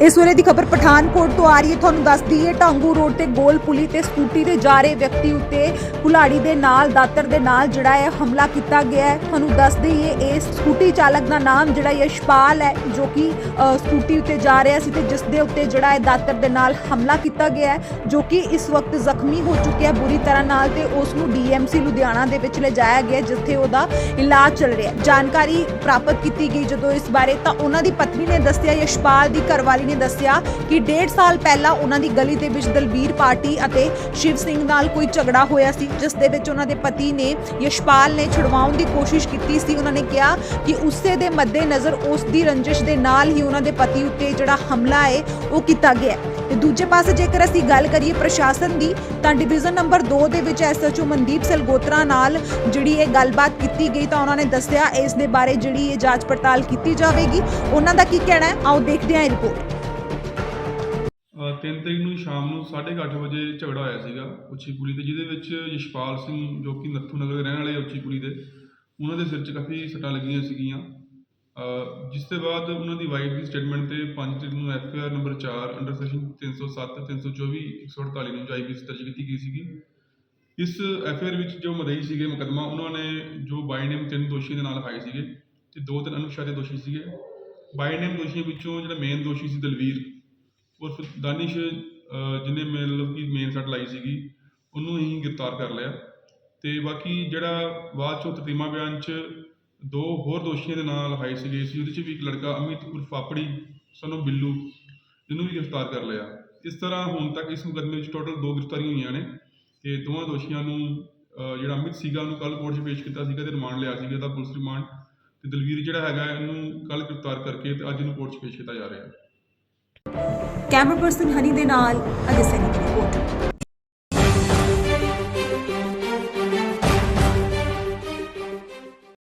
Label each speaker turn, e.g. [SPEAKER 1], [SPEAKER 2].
[SPEAKER 1] ਇਸ ਵੇਲੇ ਦੀ ਖਬਰ ਪਠਾਨਕੋਟ ਤੋਂ ਆ ਰਹੀ ਹੈ। ਤੁਹਾਨੂੰ ਦੱਸ ਦਈਏ ਢਾਂਗੂ ਰੋਡ ਤੇ ਗੋਲ ਪੁਲੀ ਤੇ ਸਕੂਟੀ ਤੇ ਜਾ ਰਹੇ ਵਿਅਕਤੀ ਉੱਤੇ ਕੁਲਾੜੀ ਦੇ ਨਾਲ, ਦਾਤਰ ਦੇ ਨਾਲ ਜਿਹੜਾ ਹੈ ਹਮਲਾ ਕੀਤਾ ਗਿਆ ਹੈ। ਤੁਹਾਨੂੰ ਦੱਸ ਦਈਏ, ਇਹ ਸਕੂਟੀ ਚਾਲਕ ਦਾ ਨਾਮ ਜਿਹੜਾ ਯਸ਼ਪਾਲ ਹੈ, ਜੋ ਕਿ ਸਕੂਟੀ ਉੱਤੇ ਜਾ ਰਿਹਾ ਸੀ ਤੇ ਜਿਸ ਦੇ ਉੱਤੇ ਜਿਹੜਾ ਹੈ ਦਾਤਰ ਦੇ ਨਾਲ ਹਮਲਾ ਕੀਤਾ ਗਿਆ ਹੈ, ਜੋ ਕਿ ਇਸ ਵਕਤ ਜ਼ਖਮੀ ਹੋ ਚੁੱਕਿਆ ਹੈ ਬੁਰੀ ਤਰ੍ਹਾਂ ਨਾਲ ਤੇ ਉਸ ਨੂੰ ਡੀਐਮਸੀ ਲੁਧਿਆਣਾ ਦੇ ਵਿੱਚ ਲਿਜਾਇਆ ਗਿਆ ਜਿੱਥੇ ਉਹਦਾ ਇਲਾਜ ਚੱਲ ਰਿਹਾ ਹੈ। ਜਾਣਕਾਰੀ ਪ੍ਰਾਪਤ ਕੀਤੀ ਗਈ ਜਦੋਂ ਇਸ ਬਾਰੇ ਤਾਂ ਉਹਨਾਂ ਦੀ ਪਤਨੀ ਨੇ ਦੱਸਿਆ ਯਸ਼ਪਾਲ ਦੀ ਘਰਵਾਲੀ ਨੇ ਦੱਸਿਆ ਕਿ ਡੇਢ ਸਾਲ ਪਹਿਲਾਂ ਉਹਨਾਂ ਦੀ ਗਲੀ ਦੇ ਵਿੱਚ ਦਲਬੀਰ ਪਾਰਟੀ ਅਤੇ ਸ਼ਿਵ ਸਿੰਘ ਨਾਲ ਕੋਈ ਝਗੜਾ ਹੋਇਆ ਸੀ, ਜਿਸ ਦੇ ਵਿੱਚ ਉਹਨਾਂ ਦੇ ਪਤੀ ਨੇ ਯਸ਼ਪਾਲ ਨੇ ਛੁਡਵਾਉਣ ਦੀ ਕੋਸ਼ਿਸ਼ ਕੀਤੀ ਸੀ। ਉਹਨਾਂ ਨੇ ਕਿਹਾ ਕਿ ਉਸੇ ਦੇ ਮੱਦੇ ਨਜ਼ਰ ਉਸ ਦੀ ਰੰਜਿਸ਼ ਦੇ ਨਾਲ ਹੀ ਉਹਨਾਂ ਦੇ ਪਤੀ ਉੱਤੇ ਜਿਹੜਾ ਹਮਲਾ ਹੈ, ਉਹ ਕੀਤਾ ਗਿਆ ਹੈ। ਤੇ ਦੂਜੇ ਪਾਸੇ ਜੇਕਰ ਅਸੀਂ ਗੱਲ ਕਰੀਏ ਪ੍ਰਸ਼ਾਸਨ ਦੀ, ਤਾਂ ਡਿਵੀਜ਼ਨ ਨੰਬਰ 2 ਦੇ ਵਿੱਚ ਐਸਐਚਓ ਮਨਦੀਪ ਸਲਗੋਤਰਾ ਨਾਲ ਜਿਹੜੀ ਇਹ ਗੱਲਬਾਤ ਕੀਤੀ ਗਈ, ਤਾਂ ਉਹਨਾਂ ਨੇ ਦੱਸਿਆ ਇਸ ਦੇ ਬਾਰੇ ਜਿਹੜੀ ਇਹ ਜਾਂਚ ਪੜਤਾਲ ਕੀਤੀ ਜਾਵੇਗੀ। ਉਹਨਾਂ ਦਾ ਕੀ ਕਹਿਣਾ ਹੈ? ਆਓ ਦੇਖਦੇ ਹਾਂ ਇਹ ਰਿਪੋਰਟ।
[SPEAKER 2] ਅ, ਤਿੰਨ ਤਰੀਕ ਨੂੰ ਸ਼ਾਮ ਨੂੰ 8:30 ਵਜੇ ਝਗੜਾ ਹੋਇਆ ਸੀਗਾ ਉੱਚੀ ਪੁਲੀ ਤੇ ਜਿਹਦੇ ਵਿੱਚ ਯਸ਼ਪਾਲ ਸਿੰਘ ਜੋ ਕਿ ਨੱਥੂ ਨਗਰ ਦੇ ਰਹਿਣ ਵਾਲੇ ਆ ਉੱਚੀ ਪੁਲੀ ਦੇ ਉਹਨਾਂ ਦੇ ਸਿਰ 'ਚ ਕਾਫੀ ਸੱਟਾਂ ਲੱਗੀਆਂ ਸੀਗੀਆਂ। ਜਿਸ ਤੋਂ ਬਾਅਦ ਉਹਨਾਂ ਦੀ ਵਾਈਫ ਦੀ ਸਟੇਟਮੈਂਟ ਤੇ 5 ਤਰੀਕ ਨੂੰ F I R number 4 under section 307 324 148 ਨੂੰ ਆਈਪੀਸੀ ਦਰਜ ਕੀਤੀ ਗਈ ਸੀਗੀ। ਇਸ ਐਫ ਆਈ ਆਰ ਵਿੱਚ ਜੋ ਮਦਈ ਸੀਗੇ ਮੁਕੱਦਮਾ ਉਹਨਾਂ ਨੇ ਜੋ ਬਾਈ ਨੇਮ ਤਿੰਨ ਦੋਸ਼ੀਆਂ ਦੇ ਨਾਲ ਲਿਖਾਏ ਸੀਗੇ ਤੇ ਦੋ ਤਿੰਨ ਅਨੁਸ਼ਾਸਿਤ ਦੋਸ਼ੀ ਸੀਗੇ। ਬਾਈ ਨੇਮ ਦੋਸ਼ੀਆਂ ਵਿੱਚੋਂ ਜਿਹੜਾ ਮੇਨ ਦੋਸ਼ੀ ਸੀ ਦਲਵੀਰ ਉਰਫ ਦਾਨਿਸ਼ ਜਿਹਨੇ ਮਤਲਬ ਕਿ ਮੇਨ ਸੱਟ ਲਾਈ ਸੀਗੀ, ਉਹਨੂੰ ਅਸੀਂ ਗ੍ਰਿਫਤਾਰ ਕਰ ਲਿਆ। ਤੇ ਬਾਕੀ ਜਿਹੜਾ ਬਾਅਦ ਚੋਂ ਤਤੀਮਾ ਬਿਆਨ ਚ ਦੋ ਹੋਰ ਦੋਸ਼ੀਆਂ ਦੇ ਨਾਂ ਲਿਖਾਏ ਸੀਗੇ, ਸੀ ਉਹਦੇ ਚ ਵੀ ਇੱਕ ਲੜਕਾ ਅਮਿਤ ਉਰਫ ਪਾਪੜੀ ਸਾਨੂੰ ਬਿੱਲੂ ਇਹਨੂੰ ਵੀ ਗ੍ਰਿਫਤਾਰ ਕਰ ਲਿਆ। ਇਸ ਤਰ੍ਹਾਂ ਹੁਣ ਤੱਕ ਇਸ ਮੁਕੱਦਮੇ ਵਿੱਚ ਟੋਟਲ ਦੋ ਗ੍ਰਿਫਤਾਰੀਆਂ ਹੋਈਆਂ ਨੇ ਤੇ ਦੋਵਾਂ ਦੋਸ਼ੀਆਂ ਨੂੰ ਜਿਹੜਾ ਅਮਿਤ ਸੀਗਾ, ਉਹਨੂੰ ਕੱਲ ਕੋਰਟ 'ਚ ਪੇਸ਼ ਕੀਤਾ ਸੀਗਾ ਤੇ ਰਿਮਾਂਡ ਲਿਆ ਸੀਗਾ ਇਹਦਾ ਪੁਲਿਸ ਰਿਮਾਂਡ। ਤੇ ਦਲਵੀਰ ਜਿਹੜਾ ਹੈਗਾ, ਇਹਨੂੰ ਕੱਲ ਗ੍ਰਿਫਤਾਰ ਕਰਕੇ ਤੇ ਅੱਜ ਇਹਨੂੰ ਕੋਰਟ 'ਚ ਪੇਸ਼ ਕੀਤਾ ਜਾ ਰਿਹਾ। ਹੈ
[SPEAKER 1] ਕੈਮਰਾ ਪਰਸਨ ਹਨੀ ਦੇ ਨਾਲ ਅਜੇ ਸੈਨੀ ਦੀ ਰਿਪੋਰਟ।